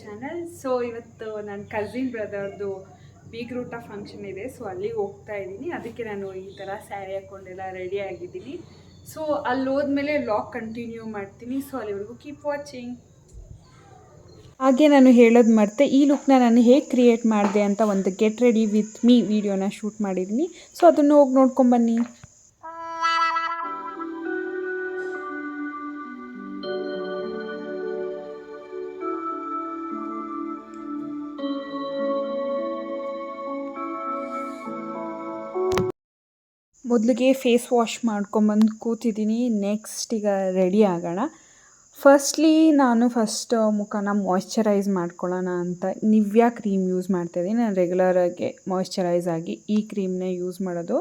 Channel so ಇವತ್ತು ನನ್ನ cousin ಬ್ರದರ್ದು ಬೀಗ್ರೂಟ ಫಂಕ್ಷನ್ ಇದೆ. ಸೊ ಅಲ್ಲಿಗೆ ಹೋಗ್ತಾ ಇದ್ದೀನಿ. ಅದಕ್ಕೆ ನಾನು ಈ ಥರ ಸ್ಯಾರಿ ಹಾಕ್ಕೊಂಡೆಲ್ಲ ರೆಡಿ ಆಗಿದ್ದೀನಿ. ಸೊ ಅಲ್ಲಿ ಹೋದ್ಮೇಲೆ ಲಾಕ್ ಕಂಟಿನ್ಯೂ ಮಾಡ್ತೀನಿ. ಸೊ ಅಲ್ಲಿವರೆಗೂ ಕೀಪ್ ವಾಚಿಂಗ್ ಹಾಗೆ ನಾನು ಹೇಳೋದು ಮರ್ತೆ, ಈ ಲುಕ್ನ ನಾನು ಹೇಗೆ ಕ್ರಿಯೇಟ್ ಮಾಡಿದೆ ಅಂತ ಒಂದು ಗೆಟ್ ರೆಡಿ ವಿತ್ ಮೀ ವಿಡಿಯೋನ ಶೂಟ್ ಮಾಡಿದ್ದೀನಿ. ಸೊ ಅದನ್ನು ಹೋಗಿ ನೋಡ್ಕೊಂಬನ್ನಿ ಮೊದಲಿಗೆ ಫೇಸ್ ವಾಶ್ ಮಾಡ್ಕೊಂಬಂದು ಕೂತಿದ್ದೀನಿ. ನೆಕ್ಸ್ಟ್ ಈಗ ರೆಡಿ ಆಗೋಣ. ಫಸ್ಟ್ಲಿ ನಾನು ಫಸ್ಟ್ ಮುಖನ ಮಾಯ್ಶ್ಚರೈಸ್ ಮಾಡ್ಕೊಳ್ಳೋಣ ಅಂತ ನಿವ್ಯಾ ಕ್ರೀಮ್ ಯೂಸ್ ಮಾಡ್ತಾಯಿದ್ದೀನಿ ನಾನು ರೆಗ್ಯುಲರಾಗಿ ಮಾಯ್ಶ್ಚರೈಸ್ ಆಗಿ ಈ ಕ್ರೀಮ್ನೇ ಯೂಸ್ ಮಾಡೋದು.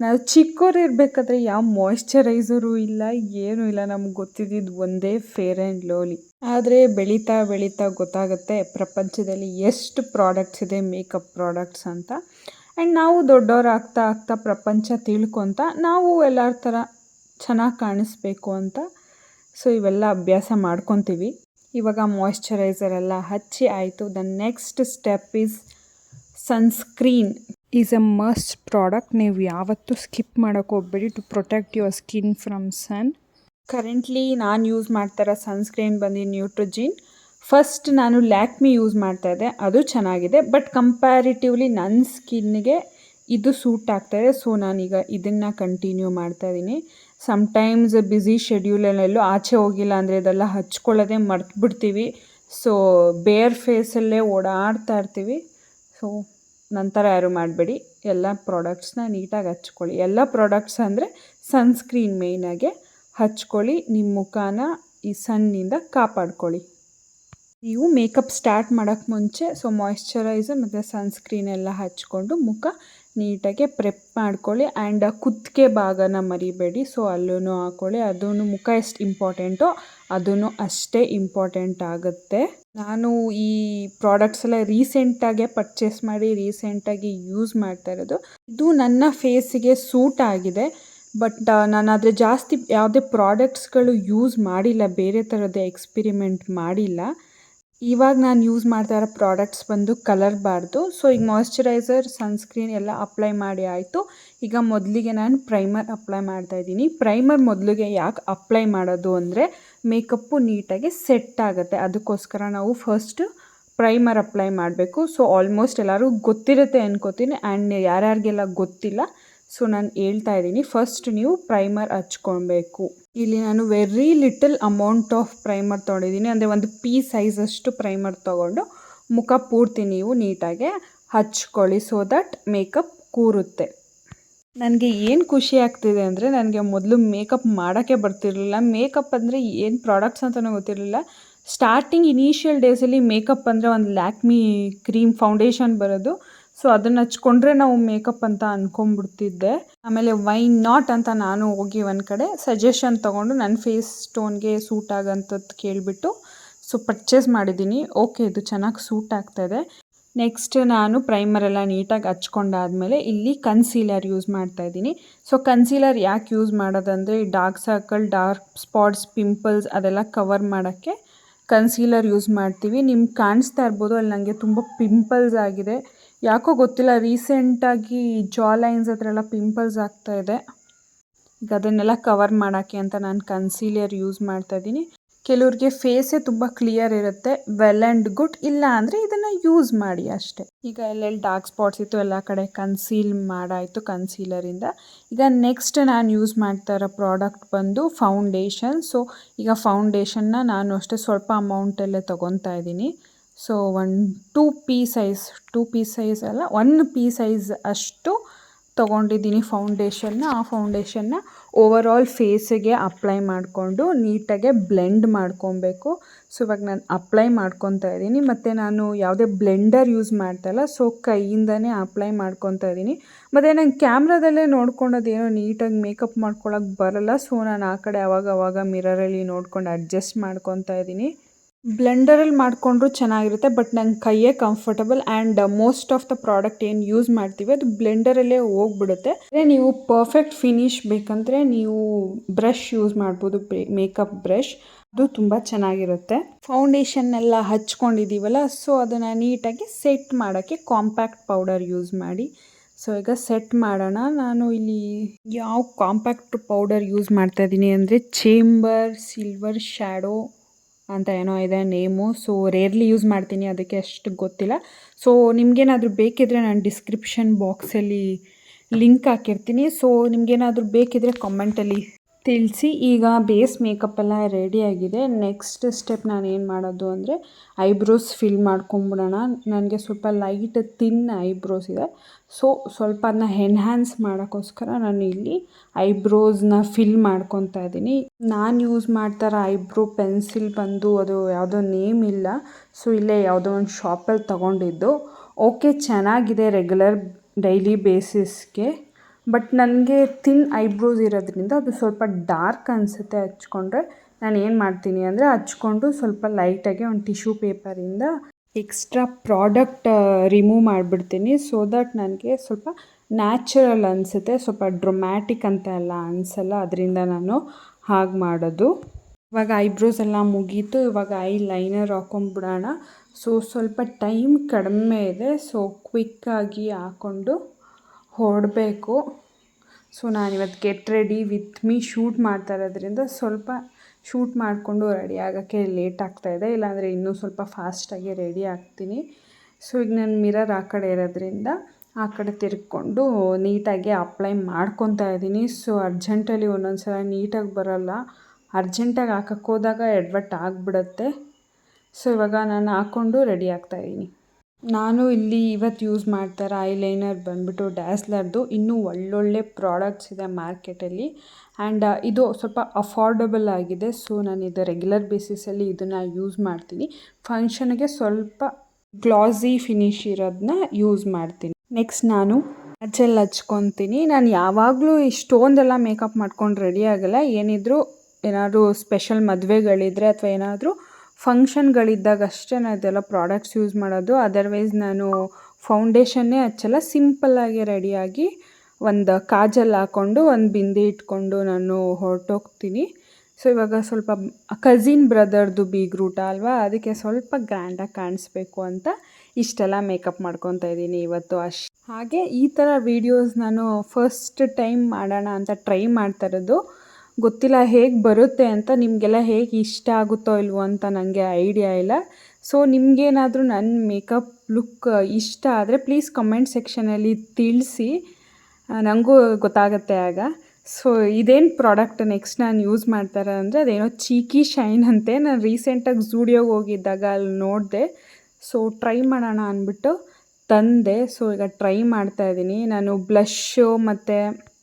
ನಾವು ಚಿಕ್ಕವ್ರು ಇರಬೇಕಾದ್ರೆ ಯಾವ ಮಾಯ್ಶ್ಚರೈಸರು ಇಲ್ಲ, ಏನೂ ಇಲ್ಲ. ನಮ್ಗೆ ಗೊತ್ತಿದ್ದಿದ್ದು ಒಂದೇ ಫೇರ್ ಆ್ಯಂಡ್ ಲೋಲಿ ಆದರೆ ಬೆಳೀತಾ ಬೆಳೀತಾ ಗೊತ್ತಾಗುತ್ತೆ ಪ್ರಪಂಚದಲ್ಲಿ ಎಷ್ಟು ಪ್ರಾಡಕ್ಟ್ಸ್ ಇದೆ ಮೇಕಪ್ ಪ್ರಾಡಕ್ಟ್ಸ್ ಅಂತ. ಆ್ಯಂಡ್ ನಾವು ದೊಡ್ಡವ್ರು ಆಗ್ತಾ ಆಗ್ತಾ ಪ್ರಪಂಚ ತಿಳ್ಕೊತ ನಾವು ಎಲ್ಲರ ಥರ ಚೆನ್ನಾಗಿ ಕಾಣಿಸ್ಬೇಕು ಅಂತ. ಸೊ, ಇವೆಲ್ಲ ಅಭ್ಯಾಸ ಮಾಡ್ಕೊತೀವಿ. ಇವಾಗ ಮಾಯಶ್ಚರೈಸರ್ ಎಲ್ಲ ಹಚ್ಚಿ ಆಯಿತು. The next step is sunscreen is a must product ನೀವು ಯಾವತ್ತೂ ಸ್ಕಿಪ್ ಮಾಡೋಕ್ಕೆ ಹೋಗ್ಬೇಡಿ. To protect your skin from sun currently ನಾನು ಯೂಸ್ ಮಾಡ್ತಾರೋ ಸನ್ಸ್ಕ್ರೀನ್ ಬಂದು ನ್ಯೂಟ್ರೋಜಿನ್ ಫಸ್ಟ್ ನಾನು ಲ್ಯಾಕ್ಮಿ ಯೂಸ್ ಮಾಡ್ತಾ ಇದ್ದೆ, ಅದು ಚೆನ್ನಾಗಿದೆ ಬಟ್ ಕಂಪ್ಯಾರಿಟಿವ್ಲಿ ನನ್ನ ಸ್ಕಿನ್ಗೆ ಇದು ಸೂಟ್ ಆಗ್ತಾಯಿದೆ ಸೊ ನಾನೀಗ ಇದನ್ನು ಕಂಟಿನ್ಯೂ ಮಾಡ್ತಾ ಇದ್ದೀನಿ. ಸಮ್ಟೈಮ್ಸ್ ಬ್ಯುಸಿ ಶೆಡ್ಯೂಲಲ್ಲೆಲ್ಲೂ ಆಚೆ ಹೋಗಿಲ್ಲ ಅಂದರೆ ಇದೆಲ್ಲ ಹಚ್ಕೊಳ್ಳೋದೇ ಮರ್ತ್ಬಿಡ್ತೀವಿ. ಸೊ ಬೇರ್ ಫೇಸಲ್ಲೇ ಓಡಾಡ್ತಾ ಇರ್ತೀವಿ. ಸೊ ನಂತರ ಯಾರು ಮಾಡಬೇಡಿ, ಎಲ್ಲ ಪ್ರಾಡಕ್ಟ್ಸ್ನ ನೀಟಾಗಿ ಹಚ್ಕೊಳ್ಳಿ. ಎಲ್ಲ ಪ್ರಾಡಕ್ಟ್ಸ್ ಅಂದರೆ ಸನ್ಸ್ಕ್ರೀನ್ ಮೇಯ್ನಾಗೆ ಹಚ್ಕೊಳ್ಳಿ ನಿಮ್ಮ ಮುಖನ ಈ ಸಣ್ಣಿಂದ ಕಾಪಾಡ್ಕೊಳ್ಳಿ. ನೀವು ಮೇಕಪ್ ಸ್ಟಾರ್ಟ್ ಮಾಡೋಕ್ಕೆ ಮುಂಚೆ, ಸೊ ಮಾಯಿಶ್ಚರೈಸರ್ ಮತ್ತು ಸನ್ಸ್ಕ್ರೀನ್ ಎಲ್ಲ ಹಚ್ಕೊಂಡು ಮುಖ ನೀಟಾಗಿ ಪ್ರೆಪ್ ಮಾಡ್ಕೊಳ್ಳಿ. ಆ್ಯಂಡ್ ಕುತ್ತಿಗೆ ಭಾಗನ ಮರಿಬೇಡಿ, ಸೊ ಅಲ್ಲೂ ಹಾಕ್ಕೊಳ್ಳಿ ಅದೂ ಮುಖ ಎಷ್ಟು ಇಂಪಾರ್ಟೆಂಟೋ ಅದೂ ಅಷ್ಟೇ ಇಂಪಾರ್ಟೆಂಟ್ ಆಗುತ್ತೆ. ನಾನು ಈ ಪ್ರಾಡಕ್ಟ್ಸ್ ಎಲ್ಲ ರೀಸೆಂಟಾಗೆ ಪರ್ಚೇಸ್ ಮಾಡಿ ರೀಸೆಂಟಾಗಿ ಯೂಸ್ ಮಾಡ್ತಾ ಇರೋದು. ಇದು ನನ್ನ ಫೇಸಿಗೆ ಸೂಟ್ ಆಗಿದೆ ಬಟ್ ನಾನು ಅದರ ಜಾಸ್ತಿ ಯಾವುದೇ ಪ್ರಾಡಕ್ಟ್ಸ್ಗಳು ಯೂಸ್ ಮಾಡಿಲ್ಲ, ಬೇರೆ ಥರದ್ದು ಎಕ್ಸ್ಪಿರಿಮೆಂಟ್ ಮಾಡಿಲ್ಲ. ಇವಾಗ ನಾನು ಯೂಸ್ ಮಾಡ್ತಾ ಇರೋ ಪ್ರಾಡಕ್ಟ್ಸ್ ಬಂದು ಕಲರ್ ಬಾರ್ದು. ಸೊ ಈಗ ಮಾಯ್ಶ್ಚರೈಸರ್ ಸನ್ಸ್ಕ್ರೀನ್ ಎಲ್ಲ ಅಪ್ಲೈ ಮಾಡಿ ಆಯಿತು. ಈಗ ಮೊದಲಿಗೆ ನಾನು ಪ್ರೈಮರ್ ಅಪ್ಲೈ ಮಾಡ್ತಾ ಇದ್ದೀನಿ. ಪ್ರೈಮರ್ ಮೊದಲಿಗೆ ಯಾಕೆ ಅಪ್ಲೈ ಮಾಡೋದು ಅಂದರೆ ಮೇಕಪ್ಪು ನೀಟಾಗಿ ಸೆಟ್ ಆಗುತ್ತೆ. ಅದಕ್ಕೋಸ್ಕರ ನಾವು ಫಸ್ಟ್ ಪ್ರೈಮರ್ ಅಪ್ಲೈ ಮಾಡಬೇಕು. ಸೊ ಆಲ್ಮೋಸ್ಟ್ ಎಲ್ಲರೂ ಗೊತ್ತಿರುತ್ತೆ ಅನ್ಕೋತೀನಿ. ಆ್ಯಂಡ್ ಯಾರ್ಯಾರಿಗೆಲ್ಲ ಗೊತ್ತಿಲ್ಲ ಸೊ ನಾನು ಹೇಳ್ತಾ ಇದ್ದೀನಿ. ಫಸ್ಟ್ ನೀವು ಪ್ರೈಮರ್ ಹಚ್ಕೊಳ್ಬೇಕು. ಇಲ್ಲಿ ನಾನು very little amount of primer ತೊಗೊಂಡಿದ್ದೀನಿ. ಅಂದರೆ ಒಂದು ಪೀ ಸೈಜಷ್ಟು ಪ್ರೈಮರ್ ತೊಗೊಂಡು ಮುಖ ಪೂರ್ತಿ ನೀವು ನೀಟಾಗೆ ಹಚ್ಕೊಳ್ಳಿ ಸೊ ದಟ್ ಮೇಕಪ್ ಕೂರುತ್ತೆ. ನನಗೆ ಏನು ಖುಷಿ ಆಗ್ತಿದೆ ಅಂದರೆ ನನಗೆ ಮೊದಲು ಮೇಕಪ್ ಮಾಡೋಕ್ಕೆ ಬರ್ತಿರಲಿಲ್ಲ. ಮೇಕಪ್ ಅಂದರೆ ಏನು ಪ್ರಾಡಕ್ಟ್ಸ್ ಅಂತಲೂ ಗೊತ್ತಿರಲಿಲ್ಲ. ಸ್ಟಾರ್ಟಿಂಗ್ ಇನಿಷಿಯಲ್ ಡೇಸಲ್ಲಿ ಮೇಕಪ್ ಅಂದರೆ ಒಂದು ಲ್ಯಾಕ್ಮಿ ಕ್ರೀಮ್ ಫೌಂಡೇಶನ್ ಬರೋದು. ಸೊ ಅದನ್ನು ಹಚ್ಕೊಂಡ್ರೆ ನಾವು ಮೇಕಪ್ ಅಂತ ಅನ್ಕೊಂಡ್ಬಿಡ್ತಿದ್ದೆ. ಆಮೇಲೆ ವೈ ನಾಟ್ ಅಂತ ನಾನು ಹೋಗಿ ಒಂದು ಕಡೆ ಸಜೆಷನ್ ತಗೊಂಡು ನನ್ನ ಫೇಸ್ ಸ್ಟೋನ್ಗೆ ಸೂಟ್ ಆಗೋಂಥದ್ದು ಕೇಳಿಬಿಟ್ಟು ಸೊ ಪರ್ಚೇಸ್ ಮಾಡಿದ್ದೀನಿ ಓಕೆ ಇದು ಚೆನ್ನಾಗಿ ಸೂಟ್ ಆಗ್ತಾಯಿದೆ ನೆಕ್ಸ್ಟ್ ನಾನು ಪ್ರೈಮರೆಲ್ಲ ನೀಟಾಗಿ ಹಚ್ಕೊಂಡಾದ್ಮೇಲೆ ಇಲ್ಲಿ ಕನ್ಸೀಲರ್ ಯೂಸ್ ಮಾಡ್ತಾ ಇದ್ದೀನಿ. ಸೊ ಕನ್ಸೀಲರ್ ಯಾಕೆ ಯೂಸ್ ಮಾಡೋದಂದರೆ dark circle dark spots pimples ಅದೆಲ್ಲ ಕವರ್ ಮಾಡೋಕ್ಕೆ ಕನ್ಸೀಲರ್ ಯೂಸ್ ಮಾಡ್ತೀವಿ. ನಿಮ್ಗೆ ಕಾಣಿಸ್ತಾ ಇರ್ಬೋದು, ಅಲ್ಲಿ ನನಗೆ ತುಂಬ ಪಿಂಪಲ್ಸ್ ಆಗಿದೆ. ಯಾಕೋ ಗೊತ್ತಿಲ್ಲ ರೀಸೆಂಟಾಗಿ ಜಾ ಲೈನ್ಸ್ ಹತ್ರ ಎಲ್ಲ ಪಿಂಪಲ್ಸ್ ಇದೆ. ಈಗ ಅದನ್ನೆಲ್ಲ ಕವರ್ ಮಾಡೋಕ್ಕೆ ಅಂತ ನಾನು ಕನ್ಸೀಲಿಯರ್ ಯೂಸ್ ಮಾಡ್ತಾಯಿದ್ದೀನಿ ಕೆಲವ್ರಿಗೆ ಫೇಸೇ ತುಂಬ ಕ್ಲಿಯರ್ ಇರುತ್ತೆ ವೆಲ್ ಆ್ಯಂಡ್ ಗುಡ್ ಇಲ್ಲ ಅಂದರೆ ಇದನ್ನು ಯೂಸ್ ಮಾಡಿ ಅಷ್ಟೇ. ಈಗ ಎಲ್ಲೆಲ್ಲಿ ಡಾರ್ಕ್ ಸ್ಪಾಟ್ಸ್ ಇತ್ತು, ಎಲ್ಲ ಕಡೆ ಕನ್ಸೀಲ್ ಮಾಡಾಯಿತು ಕನ್ಸೀಲರಿಂದ ಈಗ ನೆಕ್ಸ್ಟ್ ನಾನು ಯೂಸ್ ಮಾಡ್ತಾ ಇರೋ ಪ್ರಾಡಕ್ಟ್ ಬಂದು ಫೌಂಡೇಶನ್ ಸೊ ಈಗ ಫೌಂಡೇಶನ್ನ ನಾನು ಅಷ್ಟೇ ಸ್ವಲ್ಪ ಅಮೌಂಟಲ್ಲೇ ತೊಗೊತಾ ಇದ್ದೀನಿ. So one two pea size two pea size ಅಲ್ಲ ಒನ್ ಪೀ ಸೈಜ್ ಅಷ್ಟು ತೊಗೊಂಡಿದ್ದೀನಿ ಫೌಂಡೇಶನ್ನ ಆ ಫೌಂಡೇಶನ್ನ ಓವರ್ ಆಲ್ ಫೇಸಿಗೆ ಅಪ್ಲೈ ಮಾಡಿಕೊಂಡು ನೀಟಾಗೆ ಬ್ಲೆಂಡ್ ಮಾಡ್ಕೊಬೇಕು. ಸೊ ಇವಾಗ ನಾನು ಅಪ್ಲೈ ಮಾಡ್ಕೊತಾ ಇದ್ದೀನಿ. ಮತ್ತು ನಾನು ಯಾವುದೇ ಬ್ಲೆಂಡರ್ ಯೂಸ್ ಮಾಡ್ತಾಯಿಲ್ಲ ಸೊ ಕೈಯಿಂದನೇ ಅಪ್ಲೈ ಮಾಡ್ಕೊತಾ ಇದ್ದೀನಿ. ಮತ್ತು ನಂಗೆ ಕ್ಯಾಮ್ರಾದಲ್ಲೇ ನೋಡ್ಕೊಂಡೋದೇನೋ ನೀಟಾಗಿ ಮೇಕಪ್ ಮಾಡ್ಕೊಳಕ್ಕೆ ಬರಲ್ಲ. ಸೊ ನಾನು ಆ ಕಡೆ ಅವಾಗ ಅವಾಗ ಮಿರರಲ್ಲಿ ನೋಡ್ಕೊಂಡು ಅಡ್ಜಸ್ಟ್ ಮಾಡ್ಕೊತಾ ಇದ್ದೀನಿ. ಬ್ಲೆಂಡರಲ್ಲಿ ಮಾಡಿಕೊಂಡ್ರೂ ಚೆನ್ನಾಗಿರುತ್ತೆ, ಬಟ್ ನಂಗೆ ಕೈಯೇ comfortable and most of the product ಏನು ಯೂಸ್ ಮಾಡ್ತೀವಿ ಅದು ಬ್ಲೆಂಡರಲ್ಲೇ ಹೋಗ್ಬಿಡುತ್ತೆ. ಅಂದರೆ ನೀವು ಪರ್ಫೆಕ್ಟ್ ಫಿನಿಶ್ ಬೇಕಂದರೆ ನೀವು ಬ್ರಷ್ ಯೂಸ್ ಮಾಡ್ಬೋದು ಮೇಕಪ್ ಬ್ರಷ್ ಅದು ತುಂಬ ಚೆನ್ನಾಗಿರುತ್ತೆ. ಫೌಂಡೇಶನ್ ಎಲ್ಲ ಹಚ್ಕೊಂಡಿದ್ದೀವಲ್ಲ ಸೊ ಅದನ್ನು ನೀಟಾಗಿ ಸೆಟ್ ಮಾಡೋಕ್ಕೆ ಕಾಂಪ್ಯಾಕ್ಟ್ ಪೌಡರ್ ಯೂಸ್ ಮಾಡಿ. ಸೊ ಈಗ ಸೆಟ್ ಮಾಡೋಣ. ನಾನು ಇಲ್ಲಿ ಯಾವ ಕಾಂಪ್ಯಾಕ್ಟ್ ಪೌಡರ್ ಯೂಸ್ ಮಾಡ್ತಾ ಇದ್ದೀನಿ ಅಂದರೆ ಚೇಂಬರ್ ಸಿಲ್ವರ್ ಶ್ಯಾಡೋ ಅಂತ ಏನೋ ಇದೆ ನೇಮು. ಸೊ ರೇರ್ಲಿ ಯೂಸ್ ಮಾಡ್ತೀನಿ, ಅದಕ್ಕೆ ಅಷ್ಟು ಗೊತ್ತಿಲ್ಲ. ಸೊ ನಿಮಗೇನಾದರೂ ಬೇಕಿದ್ದರೆ ನಾನು ಡಿಸ್ಕ್ರಿಪ್ಷನ್ ಬಾಕ್ಸಲ್ಲಿ ಲಿಂಕ್ ಹಾಕಿರ್ತೀನಿ. ಸೊ ನಿಮಗೇನಾದರೂ ಬೇಕಿದ್ದರೆ ಕಮೆಂಟಲ್ಲಿ ತಿಳಿಸಿ ಈಗ ಬೇಸ್ ಮೇಕಪ್ ಎಲ್ಲ ರೆಡಿಯಾಗಿದೆ ನೆಕ್ಸ್ಟ್ ಸ್ಟೆಪ್ ನಾನು ಏನು ಮಾಡೋದು ಅಂದರೆ ಐಬ್ರೋಸ್ ಫಿಲ್ ಮಾಡ್ಕೊಂಬಿಡೋಣ. ನನಗೆ ಸ್ವಲ್ಪ ಲೈಟ್ ತಿನ್ ಐಬ್ರೋಸ್ ಇದೆ. ಸೊ ಸ್ವಲ್ಪ ಅದನ್ನ ಎನ್ಹ್ಯಾನ್ಸ್ ಮಾಡೋಕ್ಕೋಸ್ಕರ ನಾನು ಇಲ್ಲಿ ಐಬ್ರೋಸ್ನ ಫಿಲ್ ಮಾಡ್ಕೊತಾ ಇದ್ದೀನಿ. ನಾನು ಯೂಸ್ ಮಾಡ್ತಾರ ಐಬ್ರೋ ಪೆನ್ಸಿಲ್ ಬಂದು ಅದು ಯಾವುದೋ ನೇಮ್ ಇಲ್ಲ. ಸೊ ಇಲ್ಲೇ ಯಾವುದೋ ಒಂದು ಶಾಪಲ್ಲಿ ತೊಗೊಂಡಿದ್ದು. ಓಕೆ ಚೆನ್ನಾಗಿದೆ ರೆಗ್ಯುಲರ್ ಡೈಲಿ ಬೇಸಿಸ್ಗೆ ಬಟ್ ನನಗೆ ತಿನ್ ಐಬ್ರೋಸ್ ಇರೋದ್ರಿಂದ ಅದು ಸ್ವಲ್ಪ ಡಾರ್ಕ್ ಅನಿಸುತ್ತೆ ಹಚ್ಕೊಂಡ್ರೆ. ನಾನು ಏನು ಮಾಡ್ತೀನಿ ಅಂದರೆ ಹಚ್ಕೊಂಡು ಸ್ವಲ್ಪ ಲೈಟಾಗಿ ಒಂದು ಟಿಶ್ಯೂ ಪೇಪರಿಂದ ಎಕ್ಸ್ಟ್ರಾ ಪ್ರಾಡಕ್ಟ್ ರಿಮೂವ್ ಮಾಡಿಬಿಡ್ತೀನಿ. ಸೊ ದಟ್ ನನಗೆ ಸ್ವಲ್ಪ ನ್ಯಾಚುರಲ್ ಅನಿಸುತ್ತೆ, ಸ್ವಲ್ಪ ಡ್ರೊಮ್ಯಾಟಿಕ್ ಅಂತ ಎಲ್ಲ ಅನಿಸಲ್ಲ, ಅದರಿಂದ ನಾನು ಹಾಗೆ ಮಾಡೋದು. ಇವಾಗ ಐಬ್ರೋಸ್ ಎಲ್ಲ ಮುಗೀತು, ಇವಾಗ ಐ ಲೈನರ್ ಹಾಕೊಂಡ್ಬಿಡೋಣ ಸೊ ಸ್ವಲ್ಪ ಟೈಮ್ ಕಡಿಮೆ ಇದೆ ಸೊ ಕ್ವಿಕ್ಕಾಗಿ ಹಾಕ್ಕೊಂಡು ಹೊರಡಬೇಕು ಸೊ ನಾನಿವತ್ತು get ready with me shoot ಮಾಡ್ತಾ ಇರೋದ್ರಿಂದ ಸ್ವಲ್ಪ ಶೂಟ್ ಮಾಡಿಕೊಂಡು ರೆಡಿ ಆಗೋಕ್ಕೆ ಲೇಟ್ ಆಗ್ತಾಯಿದೆ ಇಲ್ಲಾಂದರೆ ಇನ್ನೂ ಸ್ವಲ್ಪ ಫಾಸ್ಟಾಗಿ ರೆಡಿ ಆಗ್ತೀನಿ. ಸೊ ಈಗ ನಾನು ಮಿರರ್ ಆ ಕಡೆ ಇರೋದ್ರಿಂದ ಆ ಕಡೆ ತಿರ್ಕೊಂಡು ನೀಟಾಗಿ ಅಪ್ಲೈ ಮಾಡ್ಕೊತಾ ಇದ್ದೀನಿ. ಸೊ ಅರ್ಜೆಂಟಲ್ಲಿ ಒಂದೊಂದು ಸಲ ನೀಟಾಗಿ ಬರೋಲ್ಲ. ಅರ್ಜೆಂಟಾಗಿ ಹಾಕಕ್ಕೆ ಹೋದಾಗ ಎಡ್ವಟ್ ಆಗಿಬಿಡುತ್ತೆ. ಸೊ ಇವಾಗ ನಾನು ಹಾಕ್ಕೊಂಡು ರೆಡಿ ಆಗ್ತಾಯಿದ್ದೀನಿ ನಾನು ಇಲ್ಲಿ ಇವತ್ತು ಯೂಸ್ ಮಾಡ್ತಾರೆ ಐಲೈನರ್ ಬಂದುಬಿಟ್ಟು ಡ್ಯಾಸ್ಲರ್ದು ಇನ್ನೂ ಒಳ್ಳೊಳ್ಳೆ ಪ್ರಾಡಕ್ಟ್ಸ್ ಇದೆ ಮಾರ್ಕೆಟಲ್ಲಿ ಆ್ಯಂಡ್ ಇದು ಸ್ವಲ್ಪ ಅಫೋರ್ಡಬಲ್ ಆಗಿದೆ. ಸೊ ನಾನು ಇದು ರೆಗ್ಯುಲರ್ ಬೇಸಿಸಲ್ಲಿ ಇದನ್ನು ಯೂಸ್ ಮಾಡ್ತೀನಿ. ಫಂಕ್ಷನ್ಗೆ ಸ್ವಲ್ಪ ಗ್ಲಾಸಿ ಫಿನಿಶ್ ಇರೋದನ್ನ ಯೂಸ್ ಮಾಡ್ತೀನಿ. ನೆಕ್ಸ್ಟ್ ನಾನು ಅಚ್ಚಲ್ಲಿ ಹಚ್ಕೊತೀನಿ. ನಾನು ಯಾವಾಗಲೂ ಇಷ್ಟೊಂದೆಲ್ಲ ಮೇಕಪ್ ಮಾಡ್ಕೊಂಡು ರೆಡಿ ಆಗಲ್ಲ. ಏನಿದ್ರು ಏನಾದರೂ ಸ್ಪೆಷಲ್ ಮದುವೆಗಳಿದ್ರೆ ಅಥವಾ ಏನಾದರೂ ಫಂಕ್ಷನ್ಗಳಿದ್ದಾಗ ಅಷ್ಟೇ ನಾನು ಇದೆಲ್ಲ ಪ್ರಾಡಕ್ಟ್ಸ್ ಯೂಸ್ ಮಾಡೋದು? ಅದರ್ವೈಸ್ ನಾನು ಫೌಂಡೇಶನ್ನೇ ಹಚ್ಚಲ್ಲ ಸಿಂಪಲ್ಲಾಗಿ ರೆಡಿಯಾಗಿ ಒಂದು ಕಾಜಲ್ ಹಾಕ್ಕೊಂಡು ಒಂದು ಬಿಂದಿ ಇಟ್ಕೊಂಡು ನಾನು ಹೊರಟೋಗ್ತೀನಿ. ಸೊ ಇವಾಗ ಸ್ವಲ್ಪ ಕಝಿನ್ ಬ್ರದರ್ದು ಬೀಗ್ರೂಟ ಅಲ್ವಾ, ಅದಕ್ಕೆ ಸ್ವಲ್ಪ ಗ್ರ್ಯಾಂಡಾಗಿ ಕಾಣಿಸ್ಬೇಕು ಅಂತ ಇಷ್ಟೆಲ್ಲ ಮೇಕಪ್ ಮಾಡ್ಕೊತಾ ಇದ್ದೀನಿ ಇವತ್ತು ಅಷ್ಟು ಹಾಗೆ ಈ ಥರ ವೀಡಿಯೋಸ್ ನಾನು ಫಸ್ಟ್ ಟೈಮ್ ಮಾಡೋಣ ಅಂತ ಟ್ರೈ ಮಾಡ್ತಾ ಇರೋದು. ಗೊತ್ತಿಲ್ಲ ಹೇಗೆ ಬರುತ್ತೆ ಅಂತ ನಿಮಗೆಲ್ಲ ಹೇಗೆ ಇಷ್ಟ ಆಗುತ್ತೋ ಇಲ್ವೋ ಅಂತ ನನಗೆ ಐಡಿಯಾ ಇಲ್ಲ. ಸೊ ನಿಮಗೇನಾದರೂ ನನ್ನ ಮೇಕಪ್ ಲುಕ್ ಇಷ್ಟ ಆದರೆ ಪ್ಲೀಸ್ ಕಮೆಂಟ್ ಸೆಕ್ಷನಲ್ಲಿ ತಿಳಿಸಿ. ನನಗೂ ಗೊತ್ತಾಗುತ್ತೆ ಆಗ. ಸೊ ಇದೇನು ಪ್ರಾಡಕ್ಟ್ ನೆಕ್ಸ್ಟ್ ನಾನು ಯೂಸ್ ಮಾಡ್ತಾರೆ ಅಂದರೆ ಅದೇನೋ ಚೀಕಿ ಶೈನ್ ಅಂತೆ. ನಾನು ರೀಸೆಂಟಾಗಿ ಝೂಡಿಯೋಗೆ ಹೋಗಿದ್ದಾಗ ಅಲ್ಲಿ ನೋಡಿದೆ. ಸೊ ಟ್ರೈ ಮಾಡೋಣ ಅಂದ್ಬಿಟ್ಟು ತಂದೆ. ಸೊ ಈಗ ಟ್ರೈ ಮಾಡ್ತಾ ಇದ್ದೀನಿ. ನಾನು ಬ್ಲಷ್ಷು ಮತ್ತು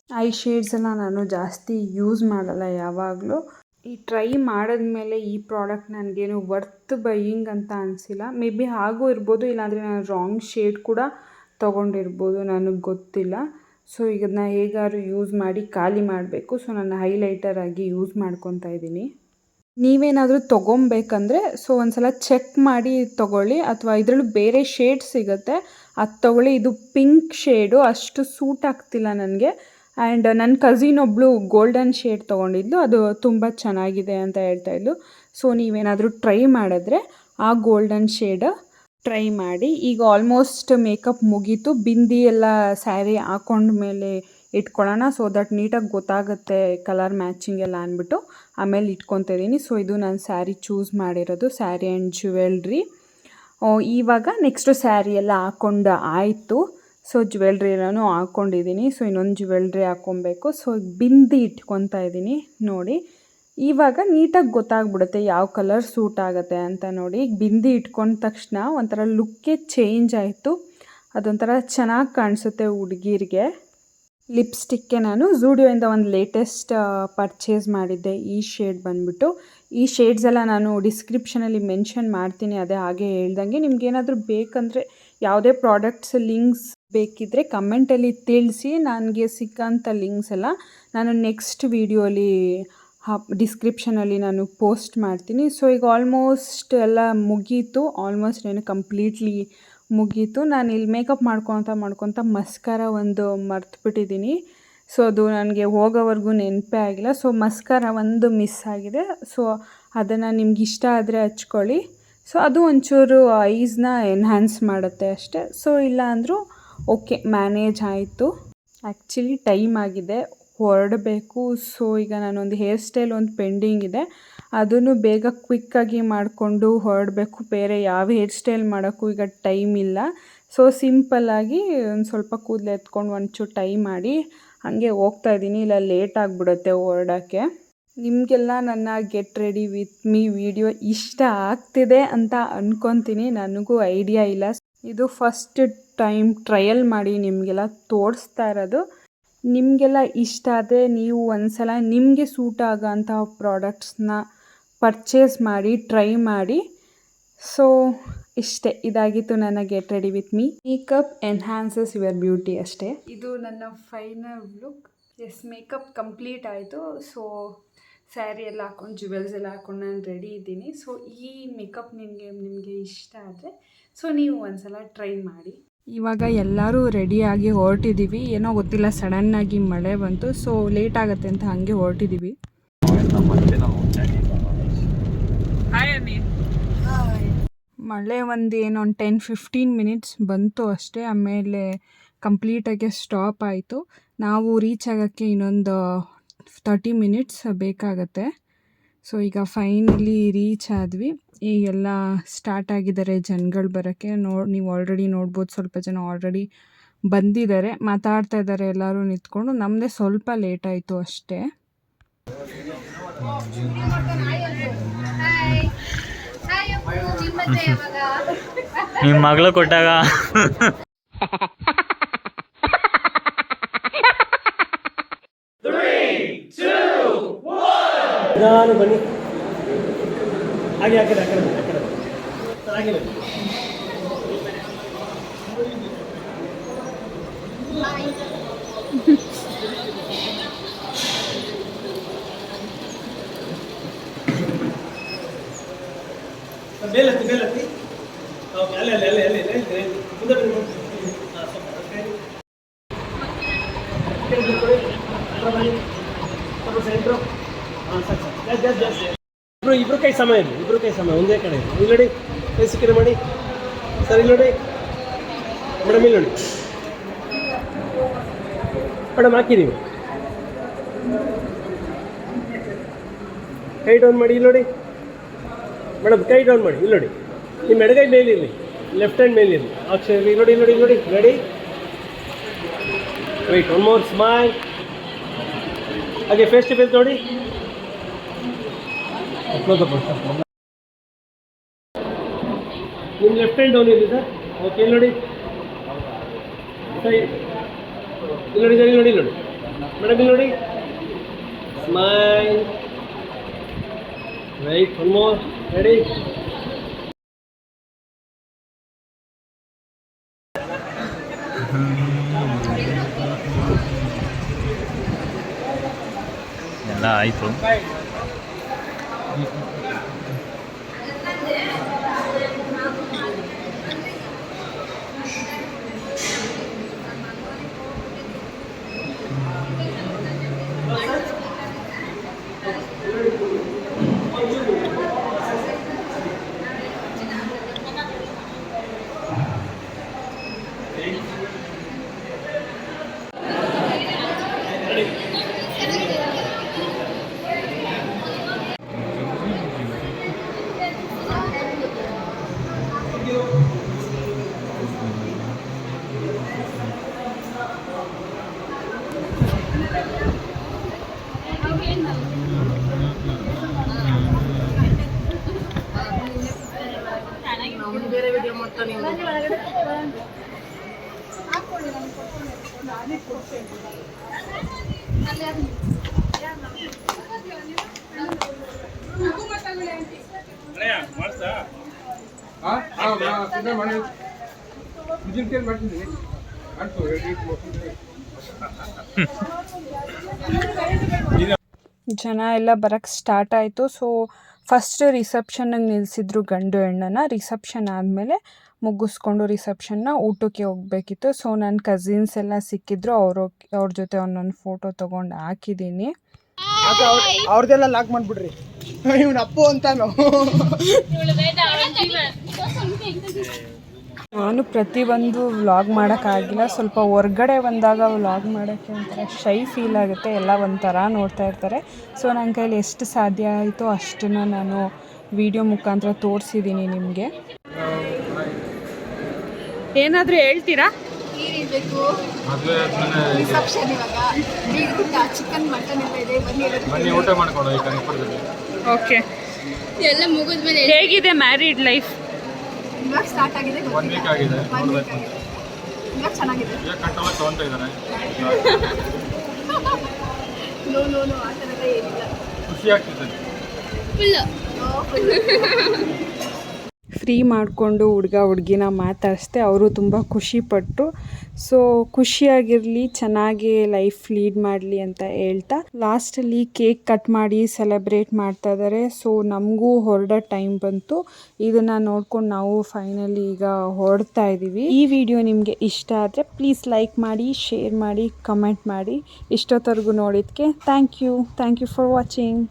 ಐ ಶೇಡ್ಸ್ ಎಲ್ಲ ನಾನು ಜಾಸ್ತಿ ಯೂಸ್ ಮಾಡಲ್ಲ ಯಾವಾಗಲೂ. ಈ ಟ್ರೈ ಮಾಡಿದ್ಮೇಲೆ ಈ ಪ್ರಾಡಕ್ಟ್ ನನಗೇನು ವರ್ತ್ ಬೈಯಿಂಗ್ ಅಂತ ಅನಿಸಿಲ್ಲ. ಮೇ ಬಿ ಹಾಗೂ ಇರ್ಬೋದು, ಇಲ್ಲಾಂದರೆ ನಾನು ರಾಂಗ್ ಶೇಡ್ ಕೂಡ ತೊಗೊಂಡಿರ್ಬೋದು, ನನಗೆ ಗೊತ್ತಿಲ್ಲ. ಸೊ ಹೇಗಾದ್ರೂ ಹೇಗಾದ್ರು ಯೂಸ್ ಮಾಡಿ ಖಾಲಿ ಮಾಡಬೇಕು. ಸೊ ನಾನು ಹೈಲೈಟರ್ ಆಗಿ ಯೂಸ್ ಮಾಡ್ಕೊತಾ ಇದ್ದೀನಿ. ನೀವೇನಾದರೂ ತೊಗೊಬೇಕಂದ್ರೆ ಸೊ ಒಂದು ಸಲ ಚೆಕ್ ಮಾಡಿ ತೊಗೊಳ್ಳಿ. ಅಥವಾ ಇದರಲ್ಲೂ ಬೇರೆ ಶೇಡ್ ಸಿಗುತ್ತೆ. ಅದು ತೊಗೊಳ್ಳಿ. ಇದು ಪಿಂಕ್ ಶೇಡು ಅಷ್ಟು ಸೂಟ್ ಆಗ್ತಿಲ್ಲ ನನಗೆ. ಆ್ಯಂಡ್ ನನ್ನ ಕಝಿನ್ ಒಬ್ಬಳು ಗೋಲ್ಡನ್ ಶೇಡ್ ತೊಗೊಂಡಿದ್ಲು. ಅದು ತುಂಬ ಚೆನ್ನಾಗಿದೆ ಅಂತ ಹೇಳ್ತಾಯಿದ್ಲು ಸೊ ನೀವೇನಾದರೂ ಟ್ರೈ ಮಾಡಿದ್ರೆ ಆ ಗೋಲ್ಡನ್ ಶೇಡ್ ಟ್ರೈ ಮಾಡಿ. ಈಗ ಆಲ್ಮೋಸ್ಟ್ ಮೇಕಪ್ ಮುಗೀತು. ಬಿಂದಿ ಎಲ್ಲ ಸ್ಯಾರಿ ಹಾಕೊಂಡ ಮೇಲೆ ಇಟ್ಕೊಳ್ಳೋಣ. ಸೊ ದಟ್ ನೀಟಾಗಿ ಗೊತ್ತಾಗುತ್ತೆ ಕಲರ್ ಮ್ಯಾಚಿಂಗ್ ಎಲ್ಲ ಅಂದ್ಬಿಟ್ಟು. ಆಮೇಲೆ ಇಟ್ಕೊತಿದ್ದೀನಿ ಸೊ ಇದು ನಾನು ಸ್ಯಾರಿ ಚೂಸ್ ಮಾಡಿರೋದು. ಸ್ಯಾರಿ ಆ್ಯಂಡ್ ಜ್ಯುವೆಲ್ರಿ ಇವಾಗ ನೆಕ್ಸ್ಟು ಸ್ಯಾರಿ ಎಲ್ಲ ಹಾಕ್ಕೊಂಡು ಆಯಿತು. ಸೊ ಜ್ಯುವೆಲ್ರಿ ಎಲ್ಲನೂ ಹಾಕ್ಕೊಂಡಿದ್ದೀನಿ ಸೊ ಇನ್ನೊಂದು ಜ್ಯುವೆಲ್ರಿ ಹಾಕ್ಕೊಬೇಕು. ಸೊ ಬಿಂದಿ ಇಟ್ಕೊತಾ ಇದ್ದೀನಿ ನೋಡಿ. ಇವಾಗ ನೀಟಾಗಿ ಗೊತ್ತಾಗ್ಬಿಡುತ್ತೆ ಯಾವ ಕಲರ್ ಸೂಟ್ ಆಗುತ್ತೆ ಅಂತ ನೋಡಿ. ಬಿಂದಿ ಇಟ್ಕೊಂಡ ತಕ್ಷಣ ಒಂಥರ ಲುಕ್ಕೇ ಚೇಂಜ್ ಆಯಿತು. ಅದೊಂಥರ ಚೆನ್ನಾಗಿ ಕಾಣಿಸುತ್ತೆ ಹುಡುಗಿರಿಗೆ. ಲಿಪ್ಸ್ಟಿಕ್ಗೆ ನಾನು ಝೂಡಿಯೋಯಿಂದ ಒಂದು ಲೇಟೆಸ್ಟ್ ಪರ್ಚೇಸ್ ಮಾಡಿದ್ದೆ. ಈ ಶೇಡ್ ಬಂದುಬಿಟ್ಟು. ಈ ಶೇಡ್ಸ್ ಎಲ್ಲ ನಾನು ಡಿಸ್ಕ್ರಿಪ್ಷನಲ್ಲಿ ಮೆನ್ಷನ್ ಮಾಡ್ತೀನಿ. ಅದೇ ಹಾಗೆ ಹೇಳ್ದಂಗೆ. ನಿಮ್ಗೇನಾದರೂ ಬೇಕಂದರೆ ಯಾವುದೇ ಪ್ರಾಡಕ್ಟ್ಸ್ ಲಿಂಕ್ಸ್ ಬೇಕಿದ್ದರೆ ಕಮೆಂಟಲ್ಲಿ ತಿಳಿಸಿ ನನಗೆ ಸಿಕ್ಕಂಥ ಲಿಂಕ್ಸ್ ಎಲ್ಲ ನಾನು ನೆಕ್ಸ್ಟ್ ವೀಡಿಯೋಲಿ ಡಿಸ್ಕ್ರಿಪ್ಷನಲ್ಲಿ ನಾನು ಪೋಸ್ಟ್ ಮಾಡ್ತೀನಿ. ಸೊ ಈಗ ಆಲ್ಮೋಸ್ಟ್ ಎಲ್ಲ ಮುಗೀತು. ಆಲ್ಮೋಸ್ಟ್ ನಾನು ಕಂಪ್ಲೀಟ್ಲಿ ಮುಗೀತು. ನಾನು ಇಲ್ಲಿ ಮೇಕಪ್ ಮಾಡ್ಕೊತ ಮಾಡ್ಕೊತ ಮಸ್ಕಾರ ಒಂದು ಮರ್ತುಬಿಟ್ಟಿದ್ದೀನಿ ಸೊ ಅದು ನನಗೆ ಹೋಗೋವರೆಗೂ ನೆನಪೇ ಆಗಿಲ್ಲ. ಸೊ ಮಸ್ಕಾರ ಒಂದು ಮಿಸ್ ಆಗಿದೆ. ಸೊ ಅದನ್ನು ನಿಮ್ಗೆ ಇಷ್ಟ ಆದರೆ ಹಚ್ಕೊಳ್ಳಿ. ಸೊ ಅದು ಒಂಚೂರು ಐಸ್ನ ಎನ್ಹ್ಯಾನ್ಸ್ ಮಾಡುತ್ತೆ ಅಷ್ಟೇ. ಸೊ ಇಲ್ಲ ಅಂದರೂ ಓಕೆ, ಮ್ಯಾನೇಜ್ ಆಯಿತು. ಆ್ಯಕ್ಚುಲಿ ಟೈಮ್ ಆಗಿದೆ. ಹೊರಡಬೇಕು. ಸೊ, ಈಗ ನಾನೊಂದು ಹೇರ್ ಸ್ಟೈಲ್ ಒಂದು ಪೆಂಡಿಂಗ್ ಇದೆ. ಅದನ್ನು ಬೇಗ ಕ್ವಿಕ್ಕಾಗಿ ಮಾಡಿಕೊಂಡು ಹೊರಡಬೇಕು. ಬೇರೆ ಯಾವ ಹೇರ್ ಸ್ಟೈಲ್ ಮಾಡೋಕ್ಕೂ ಈಗ ಟೈಮ್ ಇಲ್ಲ. ಸೊ ಸಿಂಪಲ್ಲಾಗಿ ಒಂದು ಸ್ವಲ್ಪ ಕೂದಲು ಎತ್ಕೊಂಡು ಒಂಚೂರು ಟೈ ಮಾಡಿ ಹಾಗೆ ಹೋಗ್ತಾ ಇದ್ದೀನಿ. ಇಲ್ಲ, ಲೇಟ್ ಆಗಿಬಿಡುತ್ತೆ ಹೊರಡೋಕ್ಕೆ. ನಿಮಗೆಲ್ಲ ನನ್ನ get ready with me video ಇಷ್ಟ ಆಗ್ತಿದೆ ಅಂತ ಅಂದ್ಕೊತೀನಿ ನನಗೂ ಐಡಿಯಾ ಇಲ್ಲ. ಇದು ಫಸ್ಟ್ ಟೈಮ್ ಟ್ರಯಲ್ ಮಾಡಿ ನಿಮಗೆಲ್ಲ ತೋರಿಸ್ತಾ ಇರೋದು. ನಿಮಗೆಲ್ಲ ಇಷ್ಟ ಆದರೆ ನೀವು ಒಂದ್ಸಲ ನಿಮಗೆ ಸೂಟ್ ಆಗೋಂಥ ಪ್ರಾಡಕ್ಟ್ಸ್ನ ಪರ್ಚೇಸ್ ಮಾಡಿ ಟ್ರೈ ಮಾಡಿ. ಸೊ ಇಷ್ಟೇ. ಇದಾಗಿತ್ತು ನನ್ನ get ready with me makeup enhances your beauty ಅಷ್ಟೇ. ಇದು ನನ್ನ final look as makeup complete ಆಯಿತು. ಸೊ ಸ್ಯಾರಿ ಎಲ್ಲ ಹಾಕೊಂಡು ಜುವೆಲ್ಸ್ ಎಲ್ಲ ಹಾಕೊಂಡು ನಾನು ರೆಡಿ ಇದ್ದೀನಿ. ಸೊ ಈ ಮೇಕಪ್ ನಿಮಗೆ ನಿಮಗೆ ಇಷ್ಟ ಆದರೆ ಸೊ ನೀವು ಒಂದ್ಸಲ ಟ್ರೈ ಮಾಡಿ. ಇವಾಗ ಎಲ್ಲರೂ ರೆಡಿಯಾಗಿ ಹೊರಟಿದ್ದೀವಿ. ಏನೋ ಗೊತ್ತಿಲ್ಲ ಸಡನ್ನಾಗಿ ಮಳೆ ಬಂತು. ಸೊ ಲೇಟ್ ಆಗುತ್ತೆ ಅಂತ ಹಾಗೆ ಹೊರಟಿದ್ದೀವಿ. ಮಳೆ ಒಂದು ಏನೋ ಒಂದು ಟೆನ್ ಫಿಫ್ಟೀನ್ ಮಿನಿಟ್ಸ್ ಬಂತು ಅಷ್ಟೇ. ಆಮೇಲೆ ಕಂಪ್ಲೀಟಾಗಿ ಸ್ಟಾಪ್ ಆಯಿತು. ನಾವು ರೀಚ್ ಆಗೋಕ್ಕೆ ಇನ್ನೊಂದು ತರ್ಟಿ ಮಿನಿಟ್ಸ್ ಬೇಕಾಗತ್ತೆ. ಸೊ ಈಗ ಫೈನಲಿ ರೀಚ್ ಆದ್ವಿ. ಈಗೆಲ್ಲ ಸ್ಟಾರ್ಟ್ ಆಗಿದ್ದಾರೆ ಜನಗಳು ಬರೋಕ್ಕೆ. ನೋಡಿ ನೀವು ಆಲ್ರೆಡಿ ನೋಡ್ಬೋದು ಸ್ವಲ್ಪ ಜನ ಆಲ್ರೆಡಿ ಬಂದಿದ್ದಾರೆ. ಮಾತಾಡ್ತಾ ಇದ್ದಾರೆ ಎಲ್ಲರೂ ನಿಂತ್ಕೊಂಡು. ನಮ್ಮದೇ ಸ್ವಲ್ಪ ಲೇಟ್ ಆಯಿತು ಅಷ್ಟೇ. ನಿಮ್ಮ ಮಗಳು ಕೊಟ್ಟಾಗ? ನಾನು ಬನ್ನಿ. ಹಾಗೆ ಹಾಕಿದೆ ಆ ಕಡೆ ಬನ್ನಿ, ಆ ಕಡೆ ಬನ್ನಿ. ಹಾಗೆ ಬನ್ನಿ ಮೇಲತ್ತಿ ಮೇಲತ್ತಿ ಓಕೆ ಅಲ್ಲೇ ಅಲ್ಲೇ ಅಲ್ಲೇ ಅಲ್ಲೇ ಅಲ್ಲೇ ಅಲ್ಲೇ ಮುಂದೆ ಬನ್ನಿ ಮುಂದೆ. ಹಾ, ಸ್ವಲ್ಪ ಓಕೆ. ಈ ಕಡೆ ಬಿಟ್ಕೊಡಿ. ಹತ್ರ ಬನ್ನಿ. ಸ್ವಲ್ಪ ಸೆಂಟ್ರು. ಹಾಂ ಸಾಕು ಸಾಕು ಜಾಸ್ತಿ ಜಾಸ್ತಿ ಜಾಸ್ತಿ ಇಬ್ರು ಇಬ್ರು ಕೈ ಸಮ ಇರಲಿ, ಇಬ್ರು ಕೈ ಸಮ ಒಂದೇ ಕಡೆ ಇರಲಿ. ಇಲ್ಲಿ ನೋಡಿ ಕೈ ಸಿಕ್ಕಿರ ಮಾಡಿ, ಸರ್ ಇಲ್ಲಿ ನೋಡಿ ಮೇಡಮ್ ಇಲ್ಲಿ ನೋಡಿ ಮೇಡಮ್ ಹಾಕಿ ನೀವು ಕೈ ಡೌನ್ ಮಾಡಿ ಇಲ್ಲಿ ನೋಡಿ ಮೇಡಮ್ ಕೈ ಡೌನ್ ಮಾಡಿ ಇಲ್ಲಿ ನೋಡಿ ನಿಮ್ಮ ಎಡಗೈ ಮೇಲಿರಲಿ ಲೆಫ್ಟ್ ಹ್ಯಾಂಡ್ ಮೇಲಿರಲಿ ಅಕ್ಷರ ಇಲ್ಲಿ ನೋಡಿ ಇಲ್ಲಿ ನೋಡಿ ಇಲ್ಲಿ ನೋಡಿ ready wait one more smile ಹಾಗೆ ಫೇಸ್ ಟು ಫೇಸ್ ನೋಡಿ. ನಿಮ್ಮ ಲೆಫ್ಟ್ ಹ್ಯಾಂಡ್ ಡೌನ್ ಇದೆ ಸರ್ ಓಕೆ ಇಲ್ಲಿ ನೋಡಿ. ಸರಿ ಇಲ್ಲಿ ನೋಡಿ ಸರ್ ಇಲ್ಲಿ ನೋಡಿ ನೋಡಿ. ಮೇಡಮ್ ಇಲ್ಲಿ ನೋಡಿ. Smile right one more ready ಎಲ್ಲ ಆಯಿತು. जन बरक स्टार्ट आयतु सो फस्ट रिसेप्शन निल्सद गंडू हण्णन रिसेप्शन आदमे ಮುಗಿಸ್ಕೊಂಡು ರಿಸೆಪ್ಷನ್ನ ಊಟಕ್ಕೆ ಹೋಗಬೇಕಿತ್ತು. ಸೊ ನನ್ನ ಕಸಿನ್ಸ್ ಎಲ್ಲ ಸಿಕ್ಕಿದ್ರು. ಅವರು ಅವ್ರ ಜೊತೆ ಒಂದೊಂದು ಫೋಟೋ ತೊಗೊಂಡು ಹಾಕಿದ್ದೀನಿ ಅವ್ರದ್ದೆಲ್ಲ ಲಾಕ್ ಮಾಡ್ಬಿಡ್ರಿ. ಇವನ್ ಅಪ್ಪು ಅಂತಾನು. ನಾನು ಪ್ರತಿಯೊಂದು ವ್ಲಾಗ್ ಮಾಡೋಕ್ಕಾಗಿಲ್ಲ ಸ್ವಲ್ಪ ಹೊರ್ಗಡೆ ಬಂದಾಗ ವ್ಲಾಗ್ ಮಾಡೋಕ್ಕೆ ಒಂಥರ ಶೈ ಫೀಲ್ ಆಗುತ್ತೆ. ಎಲ್ಲ ಒಂಥರ ನೋಡ್ತಾ ಇರ್ತಾರೆ. ಸೊ ನನ್ನ ಕೈಲಿ ಎಷ್ಟು ಸಾಧ್ಯ ಆಯಿತು ಅಷ್ಟನ್ನು ನಾನು ವಿಡಿಯೋ ಮುಖಾಂತರ ತೋರಿಸಿದ್ದೀನಿ ನಿಮಗೆ. ಏನಾದರೂ ಹೇಳ್ತೀರಾ? ರಿಸೆಪ್ಷನ್ ಇವಾಗ. ಈಗ ಚಿಕನ್ ಮಟನ್ ಎಲ್ಲ ಇದೆ ಬನ್ನಿ ಬನ್ನಿ ಊಟ ಮಾಡ್ಕೊಂಡು ಈ ಕನಕಪುರದಲ್ಲಿ. ಓಕೆ ಎಲ್ಲ ಮುಗಿದ್ಮೇಲೆ ಹೇಗಿದೆ ಮ್ಯಾರಿಡ್ ಲೈಫ್? ಇವಾಗ ಸ್ಟಾರ್ಟ್ ಆಗಿದೆ ಒನ್ ವೀಕ್ ಆಗಿದೆ ಒನ್ ವೀಕ್ ಆಗಿದೆ. ಇವಾಗ ಚೆನ್ನಾಗಿದೆ. ಈಗ ಕಂಟ್ರೋಲ್ ತೊಗೊಂತ ಇದ್ದಾರೆ. ನೋ ನೋ ನೋ ಆ ಥರ ಎಲ್ಲ ಏನಿಲ್ಲ. ಖುಷಿ ಆಗ್ತಿದೆ. ಫುಲ್ ಫುಲ್ ಫ್ರೀ ಮಾಡಿಕೊಂಡು ಹುಡುಗ ಹುಡುಗಿನ ಮಾತಾಡಿಸ್ದೆ ಅವರು ತುಂಬ ಖುಷಿಪಟ್ಟರು ಸೊ ಖುಷಿಯಾಗಿರಲಿ, ಚೆನ್ನಾಗಿ ಲೈಫ್ ಲೀಡ್ ಮಾಡಲಿ ಅಂತ ಹೇಳ್ತಾ ಲಾಸ್ಟಲ್ಲಿ ಕೇಕ್ ಕಟ್ ಮಾಡಿ ಸೆಲೆಬ್ರೇಟ್ ಮಾಡ್ತಾ ಇದ್ದಾರೆ ಸೊ ನಮಗೂ ಹೊರಡೋ ಟೈಮ್ ಬಂತು. ಇದನ್ನು ನೋಡ್ಕೊಂಡು ನಾವು ಫೈನಲಿ ಈಗ ಹೊರಡ್ತಾ ಇದ್ದೀವಿ ಈ ವಿಡಿಯೋ ನಿಮಗೆ ಇಷ್ಟ ಆದರೆ ಪ್ಲೀಸ್ ಲೈಕ್ ಮಾಡಿ ಶೇರ್ ಮಾಡಿ ಕಮೆಂಟ್ ಮಾಡಿ. ಇಷ್ಟೊತ್ತವರೆಗೂ ನೋಡಿದ್ದಕ್ಕೆ thank you thank you for watching